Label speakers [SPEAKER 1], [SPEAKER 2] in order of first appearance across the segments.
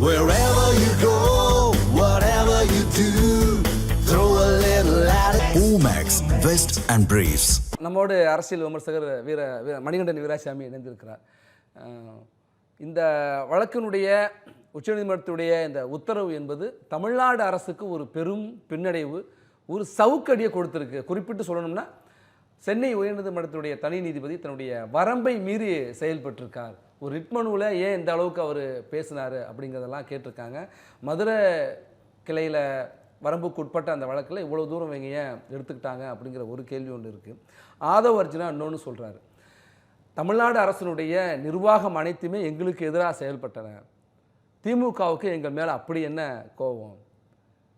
[SPEAKER 1] Wherever you go, whatever you do, throw a little at it. Omax, Vest and Briefs.
[SPEAKER 2] நம்மோடு அரசியல் விமர்சகர் வீர வீர மணிகண்டன் வீராசாமி இணைந்திருக்கிறார் இந்த வழக்கினுடைய உச்சநீதிமன்றத்துடைய இந்த உத்தரவு என்பது தமிழ்நாடு அரசுக்கு ஒரு பெரும் பின்னடைவு ஒரு சவுக்கடியை கொடுத்துருக்கு குறிப்பிட்டு சொல்லணும்னா சென்னை உயர்நீதிமன்றத்துடைய தனி நீதிபதி தன்னுடைய வரம்பை மீறி செயல்பட்டிருக்கார் ஒரு ரிட்மனுவில் ஏன் இந்த அளவுக்கு அவர் பேசினார் அப்படிங்கிறதெல்லாம் கேட்டிருக்காங்க. மதுரை கிளையில் வரம்புக்கு உட்பட்ட அந்த வழக்கில் இவ்வளோ தூரம் இவங்க ஏன் எடுத்துக்கிட்டாங்க அப்படிங்கிற ஒரு கேள்வி ஒன்று இருக்குது ஆதவ அர்ஜுனா இன்னொன்று சொல்கிறாரு தமிழ்நாடு அரசினுடைய நிர்வாகம் அனைத்துமே எங்களுக்கு எதிராக செயல்பட்டன. திமுகவுக்கு எங்கள் மேலே அப்படி என்ன கோபம்?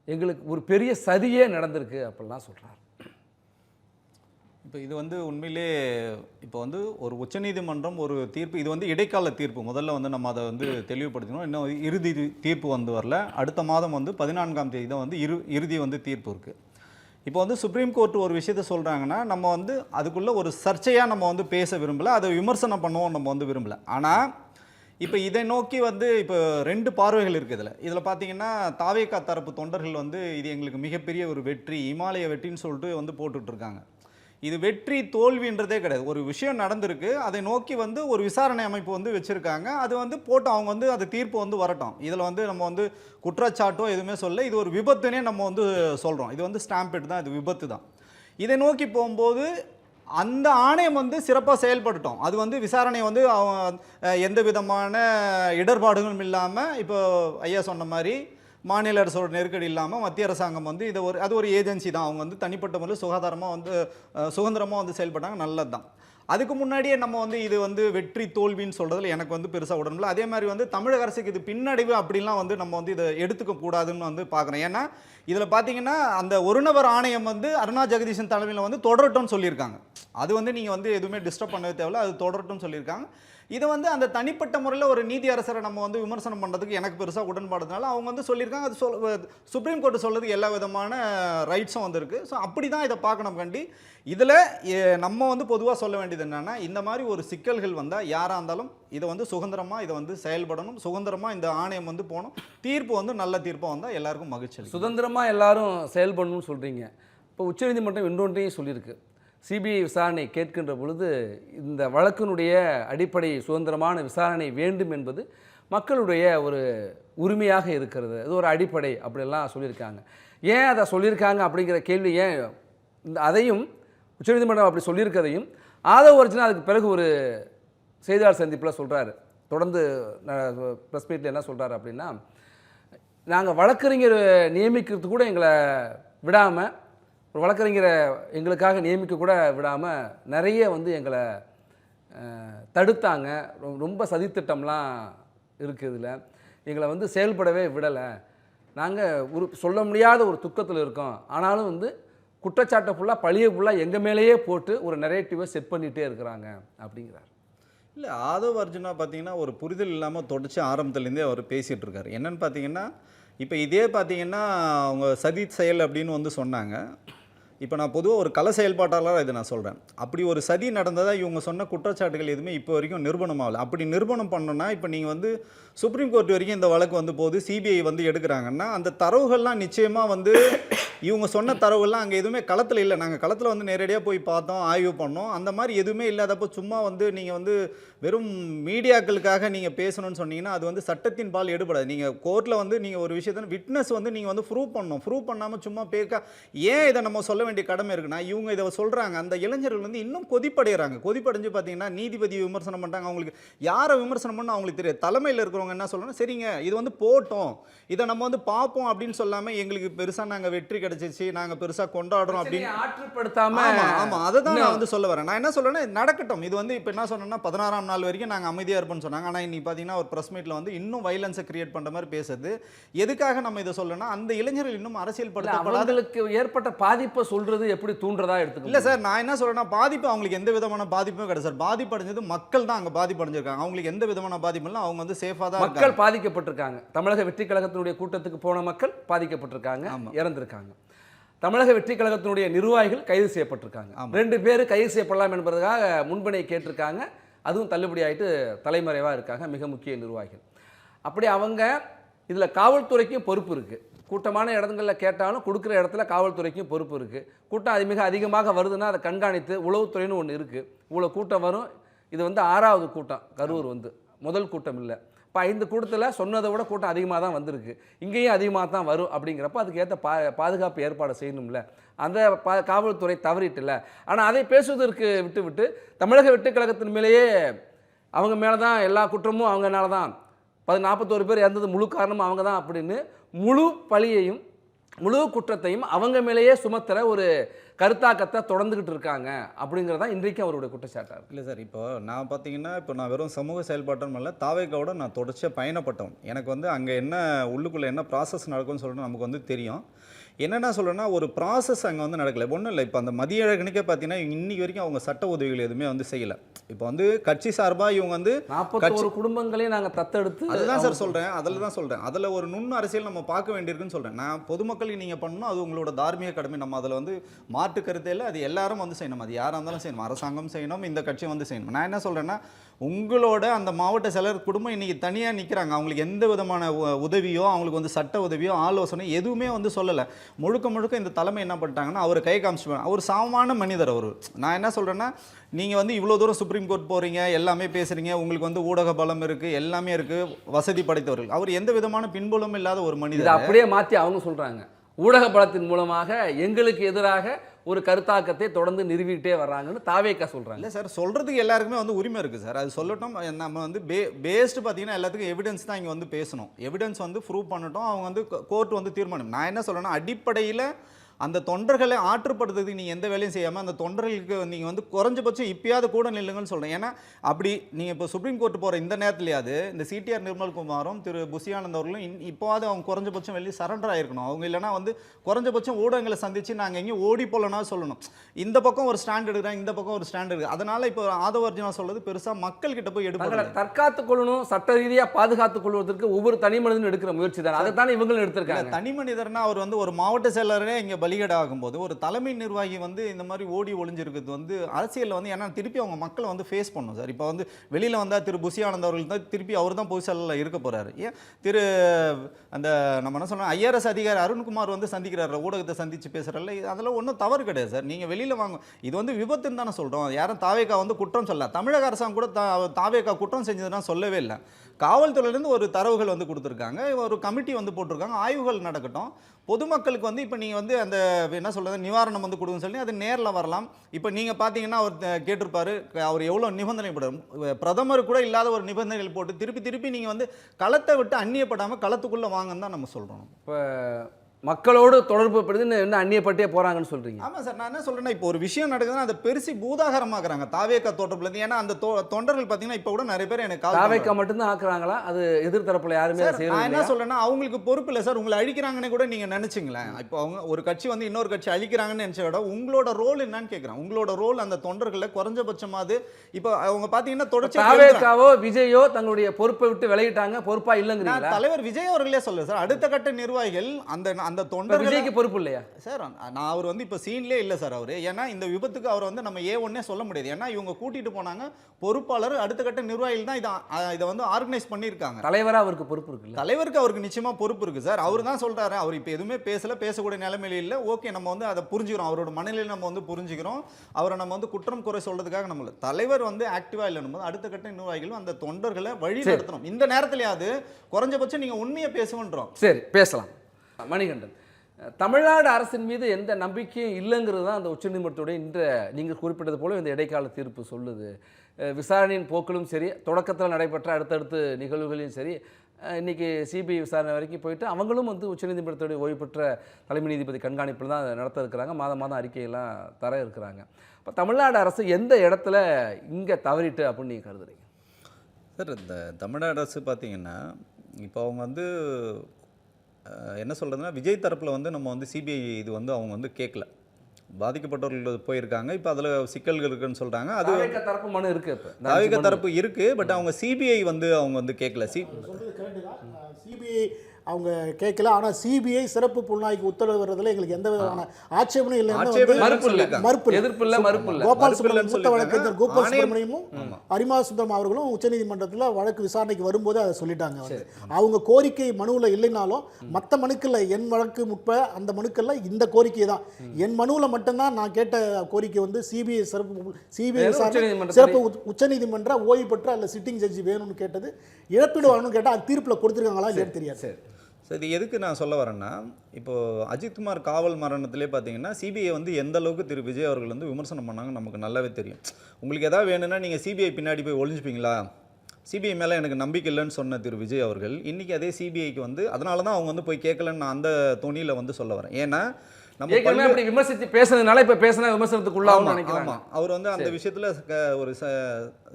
[SPEAKER 2] எங்களுக்கு ஒரு பெரிய சதியே நடந்திருக்கு அப்படிலாம் சொல்கிறார்
[SPEAKER 3] இப்போ இது வந்து உண்மையிலே இப்போ வந்து ஒரு உச்சநீதிமன்றம் ஒரு தீர்ப்பு இது வந்து இடைக்கால தீர்ப்பு. முதல்ல வந்து நம்ம அதை வந்து தெளிவுபடுத்தணும் இன்னும் இறுதி தீர்ப்பு வந்து வரல. அடுத்த மாதம் வந்து பதினான்காம் தேதி தான் வந்து இரு இறுதி வந்து தீர்ப்பு இருக்குது இப்போ வந்து சுப்ரீம் கோர்ட் ஒரு விஷயத்த சொல்கிறாங்கன்னா நம்ம வந்து அதுக்குள்ளே ஒரு சர்ச்சையாக நம்ம வந்து பேச விரும்பலை அதை விமர்சனம் பண்ணுவோம் நம்ம வந்து விரும்பல. ஆனால் இப்போ இதை நோக்கி வந்து இப்போ ரெண்டு பார்வைகள் இருக்குது இதில். இதில் பார்த்தீங்கன்னா தாவேகா தரப்பு தொண்டர்கள் வந்து இது எங்களுக்கு மிகப்பெரிய ஒரு வெற்றி இமாலய வெற்றின்னு சொல்லிட்டு வந்து போட்டுட்ருக்காங்க இது வெற்றி தோல்வின்றதே கிடையாது. ஒரு விஷயம் நடந்திருக்கு அதை நோக்கி வந்து ஒரு விசாரணை அமைப்பு வந்து வச்சுருக்காங்க. அது வந்து போட்டு அவங்க வந்து அது தீர்ப்பு வந்து வரட்டும். இதில் வந்து நம்ம வந்து குற்றச்சாட்டோ எதுவுமே சொல்ல இது ஒரு விபத்துனே நம்ம வந்து சொல்கிறோம் இது வந்து ஸ்டாம்பேட் தான். இது விபத்து தான். இதை நோக்கி போகும்போது அந்த ஆணையம் வந்து சிறப்பாக செயல்படட்டும். அது வந்து விசாரணை வந்து எந்த விதமான இடர்பாடுகளும் இல்லாமல் இப்போ ஐயா சொன்ன மாதிரி மாநில அரசோட நெருக்கடி இல்லாமல் மத்திய அரசாங்கம் வந்து இதை ஒரு அது ஒரு ஏஜென்சி தான். அவங்க வந்து தனிப்பட்ட முறையில் சுகாதாரமாக வந்து சுதந்திரமாக வந்து செயல்பட்டாங்க. நல்லது தான் அதுக்கு முன்னாடியே நம்ம வந்து இது வந்து வெற்றி தோல்வின்னு சொல்கிறதுல எனக்கு வந்து பெருசாக உடம்புல அதே மாதிரி வந்து தமிழக அரசுக்கு இது பின்னடைவு அப்படிலாம் வந்து நம்ம வந்து இதை எடுத்துக்க கூடாதுன்னு வந்து பார்க்குறேன் ஏன்னா இதில் பார்த்தீங்கன்னா அந்த ஒரு நபர் ஆணையம் வந்து அருணா ஜெகதீஷன் தலைமையில் வந்து தொடரட்டும்னு சொல்லியிருக்காங்க. அது வந்து நீங்கள் வந்து எதுவுமே டிஸ்டர்ப் பண்ணவே தேவையில்ல. அது தொடரட்டும்னு சொல்லியிருக்காங்க. இதை வந்து அந்த தனிப்பட்ட முறையில் ஒரு நீதி அரசரை நம்ம வந்து விமர்சனம் பண்ணுறதுக்கு எனக்கு பெருசாக உடன்பாடுனால அவங்க வந்து சொல்லியிருக்காங்க. அது சொல் சுப்ரீம் கோர்ட்டு சொல்கிறது எல்லா விதமான ரைட்ஸும் வந்திருக்கு. ஸோ அப்படி தான் இதை பார்க்கணும் கண்டி. இதில் நம்ம வந்து பொதுவாக சொல்ல வேண்டியது என்னென்னா இந்த மாதிரி ஒரு சிக்கல்கள் வந்தால் யாராக இருந்தாலும் இதை வந்து சுதந்திரமாக இதை வந்து செயல்படணும். சுதந்திரமாக இந்த ஆணையம் வந்து போகணும். தீர்ப்பு வந்து நல்ல தீர்ப்பாக வந்தால் எல்லாருக்கும் மகிழ்ச்சி
[SPEAKER 2] சுதந்திரமாக எல்லாரும் செயல்படணும்னு சொல்கிறீங்க இப்போ உச்சநீதிமன்றம் இன்னொன்றையும் சொல்லியிருக்கு. சிபிஐ விசாரணை கேட்கின்ற பொழுது இந்த வழக்கினுடைய அடிப்படை சுதந்திரமான விசாரணை வேண்டும் என்பது மக்களுடைய ஒரு உரிமையாக இருக்கிறது. அது ஒரு அடிப்படை அப்படிலாம் சொல்லியிருக்காங்க. ஏன் அதை சொல்லியிருக்காங்க அப்படிங்கிற கேள்வி ஏன் இந்த அதையும் உச்சநீதிமன்றம் அப்படி சொல்லியிருக்கதையும் ஆதவ் அர்ஜுனா அதுக்கு பிறகு ஒரு செய்தியாளர் சந்திப்பில் சொல்கிறாரு தொடர்ந்து ப்ரெஸ் மீட்டில் என்ன சொல்கிறாரு அப்படின்னா நாங்கள் வழக்கறிஞர் நியமிக்கிறது கூட எங்களை விடாமல் ஒரு வழக்கறிஞரை எங்களுக்காக நியமிக்க கூட விடாமல் நிறைய வந்து எங்களை தடுத்தாங்க. ரொ- ரொம்ப சதித்திட்டம்லாம் இருக்குது இதில். எங்களை வந்து செயல்படவே விடலை. நாங்கள் ஒரு சொல்ல முடியாத ஒரு துக்கத்தில் இருக்கோம். ஆனாலும் வந்து குற்றச்சாட்டை ஃபுல்லாக பழிய ஃபுல்லாக எங்கள் மேலேயே போட்டு ஒரு நெரேட்டிவை செட் பண்ணிகிட்டே இருக்கிறாங்க அப்படிங்கிறார்.
[SPEAKER 3] இல்லை ஆதவ் அர்ஜுனா பார்த்தீங்கன்னா ஒரு புரிதல் இல்லாமல் தொடர்ச்சி ஆரம்பத்துலேருந்தே அவர் பேசிகிட்டு இருக்காரு. என்னன்னு பார்த்தீங்கன்னா இப்போ இதே பார்த்தீங்கன்னா அவங்க சதி செயல் அப்படின்னு வந்து சொன்னாங்க. இப்போ நான் பொதுவாக ஒரு கல செயல்பாட்டாளராக இதை நான் சொல்கிறேன். அப்படி ஒரு சதி நடந்ததாக இவங்க சொன்ன குற்றச்சாட்டுகள் எதுவுமே இப்போ வரைக்கும் நிரூபணம் ஆகலை. அப்படி நிரூபணம் பண்ணோன்னா இப்போ நீங்கள் வந்து சுப்ரீம் கோர்ட் வரைக்கும் இந்த வழக்கு வந்து போது சிபிஐ வந்து எடுக்கிறாங்கன்னா அந்த தரவுகள்லாம் நிச்சயமாக வந்து இவங்க சொன்ன தரவுகள்லாம் அங்கே எதுவுமே களத்தில் இல்லை. நாங்கள் களத்தில் வந்து நேரடியாக போய் பார்த்தோம் ஆய்வு பண்ணோம். அந்த மாதிரி எதுவுமே இல்லாதப்போ சும்மா வந்து நீங்கள் வந்து வெறும் மீடியாக்களுக்காக நீங்கள் பேசணும்னு சொன்னீங்கன்னா அது வந்து சட்டத்தின் பால் எடுபடாது. நீங்கள் கோர்ட்டில் வந்து நீங்கள் ஒரு விஷயத்தை விட்னஸ் வந்து நீங்கள் வந்து ப்ரூவ் பண்ணணும். ப்ரூவ் பண்ணாமல் சும்மா பேக்கா ஏன் இதை நம்ம சொல்ல வேண்டிய கடமை இருக்குன்னா இவங்க இதை சொல்கிறாங்க அந்த இளைஞர்கள் வந்து இன்னும் கொதிப்படைகிறாங்க கொதிப்படைஞ்சு பார்த்தீங்கன்னா நீதிபதி விமர்சனம் பண்ணுறாங்க அவங்களுக்கு யாரை விமர்சனம் பண்ண அவங்களுக்கு தெரியாது. தலைமையில் இருக்கிறவங்க என்ன சொல்லணும் சரிங்க இது வந்து போட்டோம். இதை நம்ம வந்து பார்ப்போம் அப்படின்னு சொல்லாமல் எங்களுக்கு பெருசாக நாங்கள் வெற்றி கிடைச்சிச்சு. நாங்கள் பெருசாக கொண்டாடுறோம் அப்படின்னு
[SPEAKER 2] ஆற்றுப்படுத்தாம
[SPEAKER 3] ஆமா ஆமா. அதை தான் நான் வந்து சொல்ல வரேன். நான் என்ன சொல்றேன்னா இது நடக்கட்டும். இது வந்து இப்போ என்ன சொன்னேன்னா பதினாறாம் நாள் வரைக்கும் நாங்கள் அமைதியாக இருப்போம்னு சொன்னாங்க. ஆனால் இன்னைக்கு பார்த்தீங்கன்னா ஒரு ப்ரெஸ் மீட்டில் வந்து இன்னும் வைலன்ஸை கிரியேட் பண்ணுற மாதிரி பேசுறது எதுக்காக நம்ம இதை சொல்லணும்னா அந்த இளைஞர்கள் இன்னும் அரசியல்
[SPEAKER 2] இல்ல,
[SPEAKER 3] படுத்தப்படாத
[SPEAKER 2] அவங்களுக்கு ஏற்பட்ட பாதிப்பை சொல்றது எப்படி தூண்டுறதா எடுத்துக்கணும்
[SPEAKER 3] இல்ல சார் நான் என்ன சொல்றேன்னா பாதிப்பு அவங்களுக்கு எந்த விதமான பாதிப்பும் கிடையாது சார். பாதிப்படைஞ்சது மக்கள் தான் அங்க பாதிப்படைஞ்சிருக்காங்க. அவங்களுக்கு எந்த விதமான பாதிப்பும் இல்லை. அவங்க வந்து சேஃபாக தான்
[SPEAKER 2] மக்கள் பாதிக்கப்பட்டிருக்காங்க. தமிழக வெற்றி கழகத்தினுடைய கூட்டத்துக்கு போன மக்கள் பாதிக்கப்பட்டிருக்காங்க. இறந்திருக்காங்க. தமிழக வெற்றி கழகத்தினுடைய நிர்வாகிகள் கைது செய்யப்பட்டிருக்காங்க. ரெண்டு பேர் கைது செய்யப்படலாம் என்பதற்காக முன்பினை கேட்டிருக்காங்க. அதுவும் தள்ளுபடி ஆயிட்டு தலைமறைவாக இருக்காங்க மிக முக்கிய நிர்வாகிகள். அப்படி அவங்க இதில் காவல்துறைக்கும் பொறுப்பு இருக்குது கூட்டமான இடங்களில் கேட்டாலும் கொடுக்குற இடத்துல காவல்துறைக்கும் பொறுப்பு இருக்குது கூட்டம் அது மிக அதிகமாக வருதுன்னா அதை கண்காணித்து உளவுத்துறைன்னு ஒன்று இருக்குது இவ்வளோ கூட்டம் வரும். இது வந்து ஆறாவது கூட்டம் கரூர் வந்து. முதல் கூட்டம் இல்லை. இப்போ ஐந்து கூட்டத்தில் சொன்னதை விட கூட்டம் அதிகமாக தான் வந்திருக்கு. இங்கேயும் அதிகமாக தான் வரும் அப்படிங்கிறப்ப அதுக்கேற்ற பா பாதுகாப்பு ஏற்பாடு செய்யணும்ல. அந்த பா காவல்துறை தவறிட்டுல. ஆனால் அதை பேசுவதற்கு விட்டு விட்டு தமிழக வெட்டுக்கழகத்தின் மேலேயே அவங்க மேலே தான் எல்லா குற்றமும் அவங்கனால தான் பது நாற்பத்தோரு பேர் இறந்தது முழு காரணம் அவங்க தான் அப்படின்னு முழு பழியையும் முழு குற்றத்தையும் அவங்க மேலேயே சுமத்துற ஒரு கருத்தாக்கத்தை தொடர்ந்துக்கிட்டு இருக்காங்க அப்படிங்கிறது தான் இன்றைக்கும் அவருடைய குற்றச்சாட்டார்
[SPEAKER 3] இல்லை சார் இப்போ நான் பார்த்தீங்கன்னா இப்போ நான் வெறும் சமூக செயல்பாட்டம் இல்லை தாவேக்காவோட நான் தொடர்ச்சியாக பயணப்பட்டோம். எனக்கு வந்து அங்கே என்ன உள்ளுக்குள்ளே என்ன ப்ராசஸ் நடக்கும்னு சொல்லிட்டு நமக்கு வந்து தெரியும். என்னென்ன சொல்கிறேன்னா ஒரு ப்ராசஸ் அங்கே வந்து நடக்கல. ஒன்றும் இல்லை. இப்போ அந்த மதிய அழகனுக்கே பார்த்தீங்கன்னா இன்னைக்கு வரைக்கும் அவங்க சட்ட உதவிகள் எதுவுமே வந்து செய்யலை. இப்போ வந்து கட்சி சார்பாக இவங்க வந்து
[SPEAKER 2] நாற்பத்தோரு குடும்பங்களையும் நாங்கள் தத்தெடுத்து
[SPEAKER 3] அதுதான் சார் சொல்கிறேன் அதில் தான் சொல்கிறேன் அதில் ஒரு நுண் அரசியல் நம்ம பார்க்க வேண்டியிருக்குன்னு சொல்கிறேன் நான் பொதுமக்களுக்கு நீங்கள் பண்ணணும் அது உங்களோட தார்மீக கடமை. நம்ம அதில் வந்து மாற்று கருத்தே இல்லை. அது எல்லாரும் வந்து செய்யணும். அது யாராக இருந்தாலும் செய்யணும். அரசாங்கம் செய்யணும் இந்த கட்சி வந்து செய்யணும். நான் என்ன சொல்கிறேன்னா உங்களோட அந்த மாவட்ட செயலர் குடும்பம் இன்றைக்கி தனியாக நிற்கிறாங்க அவங்களுக்கு எந்த விதமான உதவியோ அவங்களுக்கு வந்து சட்ட உதவியோ ஆலோசனை எதுவுமே வந்து சொல்லலை. முழுக்க முழுக்க இந்த தலைமை என்ன பண்ணிட்டாங்கன்னா அவர் கை காமிச்சு அவர் சமமான மனிதர் அவர். நான் என்ன சொல்கிறேன்னா நீங்கள் வந்து இவ்வளோ தூரம் சுப்ரீம் கோர்ட் போகிறீங்க எல்லாமே பேசுகிறீங்க உங்களுக்கு வந்து ஊடக பலம் இருக்குது எல்லாமே இருக்குது வசதி படைத்தவர்கள். அவர் எந்த விதமான பின்புலமும் இல்லாத ஒரு மனிதர்.
[SPEAKER 2] அப்படியே மாற்றி அவங்க சொல்கிறாங்க ஊடக பலத்தின் மூலமாக எங்களுக்கு எதிராக ஒரு கருத்தாக்கத்தை தொடர்ந்து நிறுவிக்கிட்டே வர்றாங்கன்னு தாவேக்கா சொல்கிறாங்க
[SPEAKER 3] இல்லை சார் சொல்கிறதுக்கு எல்லாருக்குமே வந்து உரிமை இருக்குது சார். அது சொல்லட்டும் நம்ம வந்து பே பேஸ்டு பார்த்தீங்கன்னா எல்லாத்துக்கும் எவிடன்ஸ் தான் இங்கே வந்து பேசணும். எவிடன்ஸ் வந்து ப்ரூவ் பண்ணட்டும் அவங்க வந்து கோர்ட் வந்து தீர்மானம் நான் என்ன சொல்கிறேன்னா அடிப்படையில் அந்த தொண்டர்களை ஆற்றுப்படுத்துறதுக்கு நீங்கள் எந்த வேலையும் செய்யாமல் அந்த தொண்டர்களுக்கு நீங்கள் வந்து குறைஞ்சபட்சம் இப்பயாவது கூட நில்லுங்கன்னு சொல்கிறேன் ஏன்னா அப்படி நீங்கள் இப்போ சுப்ரீம் கோர்ட் போகிற இந்த நேரத்துலையாவது இந்த சிடிஆர் நிர்மல்குமாரும் திரு புசியானந்த் அவர்களும் இன் இப்போவாது அவங்க குறைஞ்சபட்சம் வெளியே சரண்டர் ஆயிருக்கணும். அவங்க இல்லைனா வந்து குறைஞ்சபட்சம் ஊடகங்களை சந்திச்சு நாங்கள் எங்கேயும் ஓடி போகலன்னா சொல்லணும். இந்த பக்கம் ஒரு ஸ்டாண்ட் எடுக்கிறாங்க இந்த பக்கம் ஒரு ஸ்டாண்ட் எடுக்கு அதனால இப்போ ஆதவர்ஜனா சொல்றது பெருசாக மக்கள்கிட்ட போய் எடுப்பாங்க
[SPEAKER 2] தற்காத்துக் கொள்ளணும் சட்ட ரீதியாக பாதுகாத்துக் கொள்வதற்கு ஒவ்வொரு தனி மனிதனும் எடுக்கிற முயற்சி தான். அதைத்தானே இவங்களும் எடுத்திருக்காங்க.
[SPEAKER 3] தனி மனிதர்னா அவர் வந்து ஒரு மாவட்ட செயலரே இங்கே பலிகடை போது ஒரு தலைமை நிர்வாகி வந்து இந்த மாதிரி ஓடி ஒளிஞ்சிருக்கிறது வந்து அரசியலில் வந்து ஏன்னா திருப்பி அவங்க மக்களை வந்து ஃபேஸ் பண்ணும் சார். இப்போ வந்து வெளியில் வந்தால் திரு புசியானந்த் அவர்கள் தான் திருப்பி அவர் தான் பொது இருக்க போகிறார் ஏன்? திரு அந்த நம்ம என்ன சொல்லணும் ஐஆர்எஸ் அதிகாரி அருண்குமார் வந்து சந்திக்கிறார் ஊடகத்தை சந்தித்து பேசுறல அதெல்லாம் ஒன்றும் தவறு கிடையாது சார். நீங்கள் வெளியில் வாங்க இது வந்து விபத்துன்னு தானே சொல்கிறோம் யாரும் தாவேக்கா வந்து குற்றம் சொல்ல தமிழக அரசாங்கம் கூட தா தாவேக்கா குற்றம் செஞ்சதுன்னா சொல்லவே இல்லை. காவல்துறையிலேருந்து ஒரு தரவுகள் வந்து கொடுத்துருக்காங்க. ஒரு கமிட்டி வந்து போட்டிருக்காங்க. ஆய்வுகள் நடக்கட்டும். பொதுமக்களுக்கு வந்து இப்போ நீங்கள் வந்து அந்த என்ன சொல்கிறது நிவாரணம் வந்து கொடுங்கன்னு சொல்லி அது நேரில் வரலாம். இப்போ நீங்கள் பார்த்தீங்கன்னா அவர் கேட்டிருப்பார். அவர் எவ்வளோ நிபந்தனை போடுறாரு பிரதமர் கூட இல்லாத ஒரு நிபந்தனைகள் போட்டு திருப்பி திருப்பி நீங்கள் வந்து களத்தை விட்டு அந்நியப்படாமல் களத்துக்குள்ளே வாங்கன்னு தான் நம்ம சொல்கிறோம்
[SPEAKER 2] இப்போ மக்களோடு தொடர்பு படுத்தி என்ன அந்நியப்பட்டே போகிறாங்கன்னு சொல்கிறீங்க
[SPEAKER 3] ஆமாம் சார் நான் என்ன சொல்றேன்னா இப்போ ஒரு விஷயம் நடக்குதுன்னா அதை பெருசி பூதாகரமாக்குறாங்க. தாவேக்கா தோட்டப்புலேருந்து ஏன்னா அந்த தொண்டர்கள் பார்த்தீங்கன்னா இப்போ கூட நிறைய பேர் எனக்கு.
[SPEAKER 2] தாவேக்கா மட்டும்தான் ஆக்குறாங்களா? அது எதிர்த்தரப்புல யாருமே
[SPEAKER 3] நான் என்ன? சொல்றேன்னா அவங்களுக்கு பொறுப்பு இல்லை சார். உங்களை அழிக்கிறாங்கன்னு கூட நீங்க நினைச்சுங்களேன். இப்போ அவங்க ஒரு கட்சி வந்து இன்னொரு கட்சி அழிக்கிறாங்கன்னு நினைச்ச விட உங்களோட ரோல் என்னன்னு கேட்குறேன் உங்களோட ரோல் அந்த தொண்டர்களை குறைஞ்சபட்சமாவது இப்போ அவங்க பார்த்தீங்கன்னா தொடர்ச்சி
[SPEAKER 2] தாவேக்காவோ விஜயோ தங்களுடைய பொறுப்பை விட்டு விலகிட்டாங்க. பொறுப்பா
[SPEAKER 3] நான்
[SPEAKER 2] இல்லைங்கிறீங்களா
[SPEAKER 3] தலைவர் விஜய் அவர்களே சொல்ல சார். அடுத்த கட்ட நிர்வாகிகள் அந்த அந்த
[SPEAKER 2] இப்ப
[SPEAKER 3] தொண்டர்கள்
[SPEAKER 2] விஜய்க்கு பொறுப்பு இல்லையா?
[SPEAKER 3] சார் நான் அவர் வந்து இப்போ சீன்லேயே இல்லை சார் அவர். ஏன்னா இந்த விபத்துக்கு அவர் வந்து நம்ம ஏ ஒன்னே சொல்ல முடியாது. ஏன்னா இவங்க கூட்டிட்டு போனாங்க. பொறுப்பாளர் அடுத்த கட்ட நிர்வாகிகள் தான் இதை இதை வந்து ஆர்கனைஸ் பண்ணியிருக்காங்க.
[SPEAKER 2] தலைவரா அவருக்கு பொறுப்பு இருக்குல்ல
[SPEAKER 3] தலைவருக்கு அவருக்கு நிச்சயமா பொறுப்பு இருக்கு சார். அவர் தான் சொல்றாரு. அவர் இப்போ எதுவுமே பேசல பேசக்கூடிய நிலைமையில இல்லை. ஓகே நம்ம வந்து அதை புரிஞ்சுக்கிறோம். அவரோட மனநிலை நம்ம வந்து புரிஞ்சுக்கிறோம். அவரை நம்ம வந்து குற்றம் குறை சொல்றதுக்காக நம்ம இல்ல. தலைவர் வந்து ஆக்டிவா இல்லைன்னு போது அடுத்த கட்ட நிர்வாகிகளும் அந்த தொண்டர்களை வழி. நடத்தணும் இந்த நேரத்திலேயாவது குறைஞ்சபட்சம் நீங்க உண்மையை பேசுவோன்றோம்
[SPEAKER 2] சரி பேசலாம். மணிகண்டன். தமிழ்நாடு அரசின் மீது எந்த நம்பிக்கையும் இல்லைங்கிறது தான் அந்த உச்சநீதிமன்றத்துடைய இன்ற நீங்கள் குறிப்பிட்டது போல இந்த இடைக்கால தீர்ப்பு சொல்லுது. விசாரணையின் போக்கிலும் சரி தொடக்கத்தில் நடைபெற்ற அடுத்தடுத்து நிகழ்வுகளையும் சரி இன்றைக்கி இன்னைக்கு சிபிஐ விசாரணை வரைக்கும் போயிட்டு அவங்களும் வந்து உச்சநீதிமன்றத்துடைய ஓய்வு பெற்ற தலைமை நீதிபதி கண்காணிப்பில் தான் நடத்த இருக்கிறாங்க. மாதம் மாதம் அறிக்கையெல்லாம் தர இருக்கிறாங்க. இப்போ தமிழ்நாடு அரசு எந்த இடத்துல இங்கே தவறிட்டு அப்படின்னு நீங்கள் கருதுறீங்க?
[SPEAKER 3] சார் இந்த தமிழ்நாடு அரசு பார்த்தீங்கன்னா இப்போ அவங்க வந்து என்ன சொல்கிறதுனா விஜய் தரப்பில் வந்து நம்ம வந்து சிபிஐ இது வந்து அவங்க வந்து கேட்கல பாதிக்கப்பட்டவர்கள் போயிருக்காங்க. இப்போ அதில் சிக்கல்கள் இருக்குன்னு சொல்கிறாங்க அது
[SPEAKER 2] தாவேக்கா தரப்பு மனு இருக்கு இப்போ.
[SPEAKER 3] தாவிக தரப்பு இருக்குது பட் அவங்க சிபிஐ வந்து அவங்க வந்து கேட்கல சி
[SPEAKER 4] சொல்றது கரெக்டு தான். சிபிஐ அவங்க கேட்கல. ஆனா சிபிஐ சிறப்பு புலனாய்வு உத்தரவு வர்றதுல எங்களுக்கு எந்த விதமான ஆட்சேபனும் இல்லைன்னு
[SPEAKER 2] மறுப்பு இல்ல.
[SPEAKER 4] மறுப்பு.
[SPEAKER 2] எதிர்ப்பு இல்ல, மறுப்பு இல்ல.
[SPEAKER 4] கோபால் சுப்ரமணியம்
[SPEAKER 3] இல்லைன்னு
[SPEAKER 4] மூத்த வழக்கறிஞர். கோபால் சுப்ரமணியமும் அரிமா சுந்தரம் அவர்களும் உச்சநீதிமன்றத்துல வழக்கு விசாரணைக்கு வரும்போது அதை சொல்லிட்டாங்க அவங்க கோரிக்கை மனுவுல இல்லைனாலும் மத்த மனுக்கள்ல என் வழக்கு முற்ப அந்த மனுக்கள்ல இந்த கோரிக்கை தான். என் மனுவுல மட்டும்தான் நான் கேட்ட கோரிக்கை வந்து சிபிஐ சிறப்பு சிபிஐ விசாரணை. சிறப்பு உச்ச- உச்சநீதிமன்ற ஓய்வு பெற்ற அல்ல சிட்டிங் ஜட்ஜி வேணும்னு கேட்டது இழப்பீடு வரணும்னு கேட்டா அது தீர்ப்புல கொடுத்துருக்காங்களா இல்லையான்னு தெரியாது.
[SPEAKER 3] ஸோ இது எதுக்கு நான் சொல்ல வரேன்னா இப்போது அஜித்குமார் காவல் மரணத்திலே பார்த்தீங்கன்னா சிபிஐ வந்து எந்த அளவுக்கு திரு விஜய் அவர்கள் வந்து விமர்சனம் பண்ணாங்க நமக்கு நல்லாவே தெரியும். உங்களுக்கு எதாவது வேணும்னா நீங்கள் சிபிஐ பின்னாடி போய் ஒழிஞ்சுப்பீங்களா சிபிஐ மேலே எனக்கு நம்பிக்கை இல்லைன்னு சொன்ன திரு விஜய் அவர்கள் இன்றைக்கி அதே சிபிஐக்கு வந்து அதனால தான் அவங்க வந்து போய் கேட்கலன்னு நான் அந்த துணியில் வந்து சொல்ல வரேன். ஏன்னா
[SPEAKER 2] ஏற்கனவே அப்படி விமர்சித்து பேசுனதுனால இப்ப பேசின விமர்சனத்துக்கு உள்ளாகும்
[SPEAKER 3] ஆமா,
[SPEAKER 2] நினைக்கிறாங்க.
[SPEAKER 3] ஆமா. அவர் வந்து அந்த விஷயத்துல ஒரு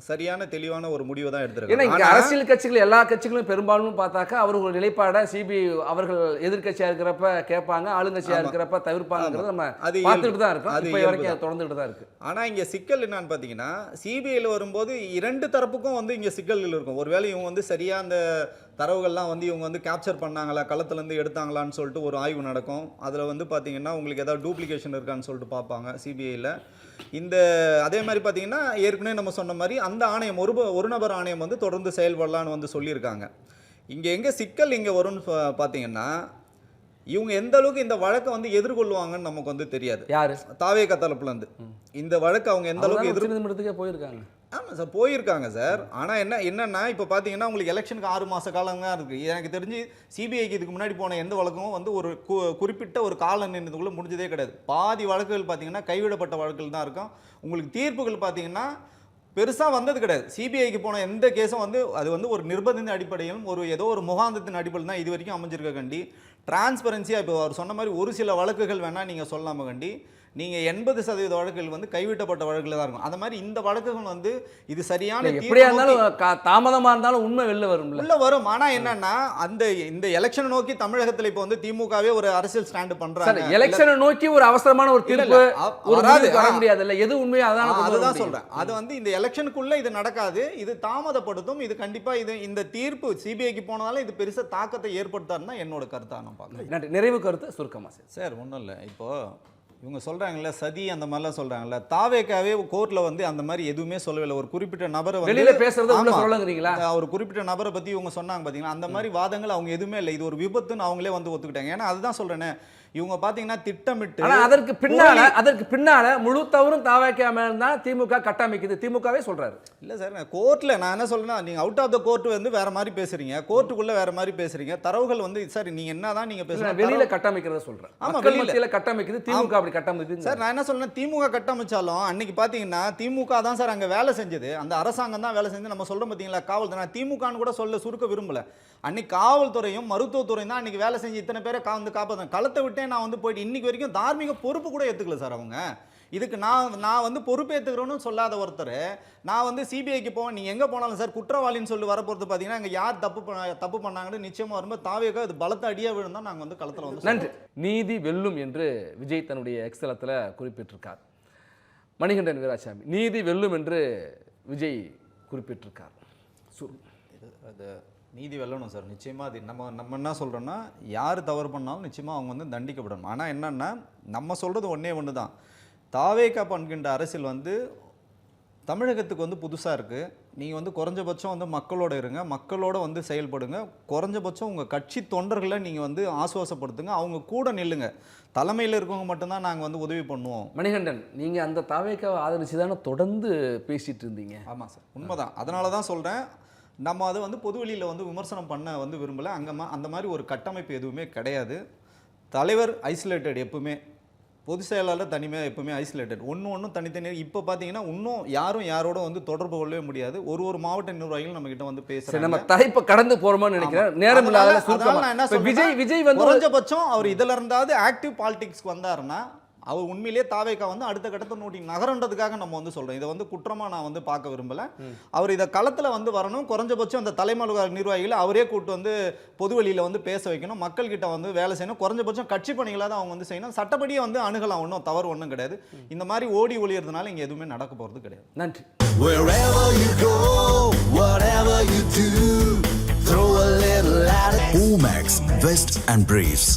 [SPEAKER 3] சரியான தெளிவான ஒரு முடிவை தான்
[SPEAKER 2] ஏன்னா
[SPEAKER 3] எடுத்திருக்காரு
[SPEAKER 2] இங்க
[SPEAKER 3] ஆனா-
[SPEAKER 2] அரசியல் கட்சிகள் எல்லா கட்சிகளும் பெரும்பாலும் பார்த்தாக்கா அவர்கள் நிலைப்பாட சிபிஐ அவர்கள் எதிர்க்கட்சியா இருக்கிறப்ப கேட்பாங்க ஆளுங்கட்சியா
[SPEAKER 3] ஆமா.
[SPEAKER 2] இருக்கிறப்ப தவிர்ப்பாங்கிறது நம்ம
[SPEAKER 3] அது
[SPEAKER 2] பார்த்துட்டு. தான் இருக்கோம்.
[SPEAKER 3] அது
[SPEAKER 2] இப்போ வரைக்கும் தொடர்ந்துட்டு தான் இருக்கு.
[SPEAKER 3] ஆனா இங்க சிக்கல் என்னன்னு பாத்தீங்கன்னா சிபிஐல வரும்போது இரண்டு தரப்புக்கும் வந்து இங்க சிக்கல்கள் இருக்கும். ஒருவேளை இவங்க வந்து சரியா அந்த தரவுகள்லாம் வந்து இவங்க வந்து கேப்சர் பண்ணாங்களா களத்துலேருந்து எடுத்தாங்களான்னு சொல்லிட்டு ஒரு ஆய்வு நடக்கும். அதில் வந்து பார்த்தீங்கன்னா உங்களுக்கு ஏதாவது டூப்ளிகேஷன் இருக்கான்னு சொல்லிட்டு பார்ப்பாங்க சிபிஐயில் இந்த அதே மாதிரி பார்த்திங்கன்னா ஏற்கனவே நம்ம சொன்ன மாதிரி அந்த ஆணையம் ஒரு ஒரு நபர் ஆணையம் வந்து தொடர்ந்து செயல்படலான்னு வந்து சொல்லியிருக்காங்க. இங்கே எங்கே சிக்கல் இங்கே வரும்னு பார்த்தீங்கன்னா இவங்க எந்த அளவுக்கு இந்த வழக்கை வந்து எதிர்கொள்வாங்கன்னு நமக்கு வந்து தெரியாது.
[SPEAKER 2] யாரு?
[SPEAKER 3] தாவே கத்தலப்புல இருந்து. இந்த வழக்கு அவங்க எந்த அளவுக்கு எதிர்
[SPEAKER 2] உச்சநீதிமன்றத்துக்கே போயிருக்காங்க.
[SPEAKER 3] ஆமாம் சார் போயிருக்காங்க சார். ஆனால் என்ன என்னன்னா இப்போ பார்த்தீங்கன்னா உங்களுக்கு எலெக்ஷனுக்கு ஆறு மாத காலம் தான் இருக்குது எனக்கு தெரிஞ்சு சிபிஐக்கு இதுக்கு முன்னாடி போன எந்த வழக்கும் வந்து ஒரு கு- குறிப்பிட்ட ஒரு கால நிர்ணயத்துக்குள்ளே முடிஞ்சதே கிடையாது. பாதி வழக்குகள் பார்த்தீங்கன்னா கைவிடப்பட்ட வழக்குகள் தான் இருக்கும். உங்களுக்கு தீர்ப்புகள் பார்த்தீங்கன்னா பெருசாக வந்தது கிடையாது. சிபிஐக்கு போன எந்த கேஸும் வந்து அது வந்து ஒரு நிர்பந்தின் அடிப்படையிலும் ஒரு ஏதோ ஒரு முகாந்தத்தின் அடிப்படையில் தான் இது வரைக்கும் அமைஞ்சிருக்க கண்டி. டிரான்ஸ்பரன்சியாக இப்போ அவர் சொன்ன மாதிரி ஒரு சில வழக்குகள் வேணால் நீங்கள் சொல்லாமல் கண்டி நீங்கள் எண்பது சதவீத வழக்குகள் வந்து கைவிட்டப்பட்ட வழக்குல தான் இருக்கும். அந்த மாதிரி இந்த வழக்குகள் வந்து இது சரியான
[SPEAKER 2] எப்படியா இருந்தாலும் கா- தாமதமா இருந்தாலும் உண்மை வெளில வரும்ல.
[SPEAKER 3] உள்ள வரும். ஆனா என்னன்னா அந்த இந்த எலெக்ஷன் நோக்கி தமிழகத்துல இப்போ வந்து திமுகவே ஒரு அரசியல் ஸ்டாண்ட்
[SPEAKER 2] சார்
[SPEAKER 3] பண்றாங்க
[SPEAKER 2] எலெக்ஷனை நோக்கி ஒரு அவசரமான ஒரு தீர்ப்பு
[SPEAKER 3] வராது.
[SPEAKER 2] வர. முடியாது இல்ல எது உண்மையோ அதான்
[SPEAKER 3] அதுதான். சொல்றேன். அது வந்து இந்த எலெக்ஷனுக்குள்ள இது நடக்காது. இது தாமதப்படுத்தும். இது கண்டிப்பா இது இந்த தீர்ப்பு சிபிஐக்கு போனதால இது பெருசா தாக்கத்தை ஏற்படுத்தாருன்னு தான் என்னோட கருத்தா நான் பார்க்குறேன்.
[SPEAKER 2] நன்றி. நிறைவு கருத்து சுருக்கமா சார்.
[SPEAKER 3] சார் ஒன்றும் இல்லை. இப்போ இவங்க சொல்றாங்கல்ல சதி அந்த மாதிரிலாம் சொல்றாங்கல்ல. தாவேக்காவே கோர்ட்ல வந்து அந்த மாதிரி எதுவுமே சொல்லவே இல்லை ஒரு குறிப்பிட்ட நபரை
[SPEAKER 2] வெளியில பேசுறத
[SPEAKER 3] ஒரு குறிப்பிட்ட நபரை பத்தி இவங்க சொன்னாங்க பாத்தீங்களா? அந்த மாதிரி வாதங்கள் அவங்க எதுவுமே இல்லை. இது ஒரு விபத்துன்னு அவங்களே வந்து ஒத்துக்கிட்டாங்க. ஏன்னா அதுதான் சொல்றேனே. இவங்க பாத்தீங்கன்னா திட்டமிட்டு
[SPEAKER 2] அதற்கு பின்னால அதற்கு பின்னால முழு தவறும் தாவாக்காம இருந்தா திமுக கட்டமைக்குது. திமுகவே சொல்றாரு.
[SPEAKER 3] இல்ல சார் நான் கோர்ட்ல நான் என்ன சொல்றேன்னா நீங்க அவுட் ஆஃப் த கோர்ட் வந்து வேற மாதிரி பேசுறீங்க. கோர்ட்டுக்குள்ள வேற மாதிரி பேசுறீங்க. தரவுகள் வந்து சார் நீங்க என்னதான் நீங்க பேசுறீங்க?
[SPEAKER 2] வெளியில கட்டமைக்கிறத சொல்றேன்.
[SPEAKER 3] ஆமா, வெளியில.
[SPEAKER 2] கட்டமைக்குது திமுக அப்படி கட்டமைக்குது
[SPEAKER 3] சார் நான் என்ன சொல்றேன் திமுக கட்டமைச்சாலும் அன்னைக்கு பாத்தீங்கன்னா திமுக தான் சார் அங்க வேலை செஞ்சது. அந்த அரசாங்கம் தான் வேலை செஞ்சு நம்ம சொல்றோம் பாத்தீங்களா காவல்துறை. திமுகன்னு கூட சொல்ல சுருக்க விரும்பல. அன்னைக்கு காவல்துறையும் மருத்துவத்துறையும் தான் அன்னைக்கு வேலை செஞ்சு இத்தனை பேரை கா- வந்து காப்பாற்ற களத்தை விட்டே நான் வந்து போயிட்டு இன்னைக்கு வரைக்கும் தார்மீக பொறுப்பு கூட ஏத்துக்கல சார் அவங்க. இதுக்கு நான் நான் வந்து பொறுப்பேற்றுக்கிறோன்னு சொல்லாத ஒருத்தர் நான் வந்து சிபிஐக்கு போவேன் நீங்கள் எங்கே போனாலும் சார் குற்றவாளின்னு சொல்லி வரப்போகிறது பார்த்தீங்கன்னா இங்கே யார் தப்பு பண்ண தப்பு பண்ணாங்கன்னு நிச்சயமாக வரும்போது தாவேக்கா இது பலத்த அடியாக விழுந்தா நாங்கள் வந்து களத்தில் வந்து
[SPEAKER 2] நன்றி. நீதி வெல்லும் என்று விஜய் தன்னுடைய எக்ஸலத்தில் குறிப்பிட்டிருக்கார். மணிகண்டன் வீராசாமி நீதி வெல்லும் என்று விஜய் குறிப்பிட்டிருக்கார். சு-
[SPEAKER 3] அது நீதி வெல்லணும் சார். நிச்சயமாக அது நம்ம நம்ம என்ன சொல்கிறோன்னா யார் தவறு பண்ணாலும் நிச்சயமாக அவங்க வந்து தண்டிக்கப்படணும். ஆனால் என்னன்னா நம்ம சொல்கிறது ஒன்றே ஒன்று தான். தாவேக்கா பண்கின்ற அரசியல் வந்து தமிழகத்துக்கு வந்து புதுசாக இருக்குது நீங்கள் வந்து குறைஞ்சபட்சம் வந்து மக்களோட இருங்க. மக்களோட வந்து செயல்படுங்க. குறைஞ்சபட்சம் உங்கள் கட்சி தொண்டர்களை நீங்கள் வந்து ஆசுவாசப்படுத்துங்க. அவங்க கூட நில்லுங்க. தலைமையில் இருக்கவங்க மட்டும்தான் நாங்கள் வந்து உதவி பண்ணுவோம்.
[SPEAKER 2] மணிகண்டன் நீங்க அந்த தாவேக்காவை ஆதரிச்சு தானே தொடர்ந்து பேசிட்டு இருந்தீங்க?
[SPEAKER 3] ஆமாம் சார். உண்மைதான். அதனால தான் சொல்கிறேன் நம்ம அதை வந்து பொதுவெளியில் வந்து விமர்சனம் பண்ண வந்து விரும்பலை. அங்கே அந்த மாதிரி ஒரு கட்டமைப்பு எதுவுமே கிடையாது. தலைவர் ஐசோலேட்டட் எப்பவுமே. பொதுச் செயலாளர் தனிமையாக எப்பவுமே ஐசோலேட்டட் ஒன்று ஒன்றும் தனித்தனியாக இப்போ பார்த்தீங்கன்னா இன்னும் யாரும் யாரோட வந்து தொடர்பு கொள்ளவே முடியாது. ஒரு ஒரு மாவட்ட நிர்வாகிகள் நம்ம கிட்ட வந்து
[SPEAKER 2] சரி நம்ம தலைப்பை கடந்து போறோம்னு நினைக்கிறேன். நேரம் இல்லாத விஜய் விஜய் வந்து
[SPEAKER 3] குறைஞ்சபட்சம் அவர் இதுல இருந்தாவது ஆக்டிவ் பாலிடிக்ஸ்க்கு வந்தாருன்னா அவர் உண்மையிலேயே தாவேக்கா வந்து அடுத்த கட்டத்தை நோட்டி நகரன்றதுக்காக நம்ம வந்து சொல்றோம். இதை வந்து குற்றமா நான் வந்து பார்க்க விரும்பல. அவர் இதை களத்துல வந்து வரணும். குறைஞ்சபட்சம் அந்த தலைமலுக நிர்வாகிகளை அவரே கூட்டு வந்து பொதுவெளியில வந்து பேச வைக்கணும். மக்கள் கிட்ட வந்து வேலை செய்யணும். குறைஞ்சபட்சம் கட்சி பணிகளாக தான் அவங்க வந்து செய்யணும். சட்டப்படியே வந்து அணுகலாம். ஒன்றும் தவறு ஒன்றும் கிடையாது. இந்த மாதிரி ஓடி ஒளியறதுனால இங்க எதுவுமே நடக்க போறது கிடையாது.
[SPEAKER 2] நன்றி.
[SPEAKER 1] Wherever you go, whatever you do, throw a little at it. Omax, Vest and Briefs.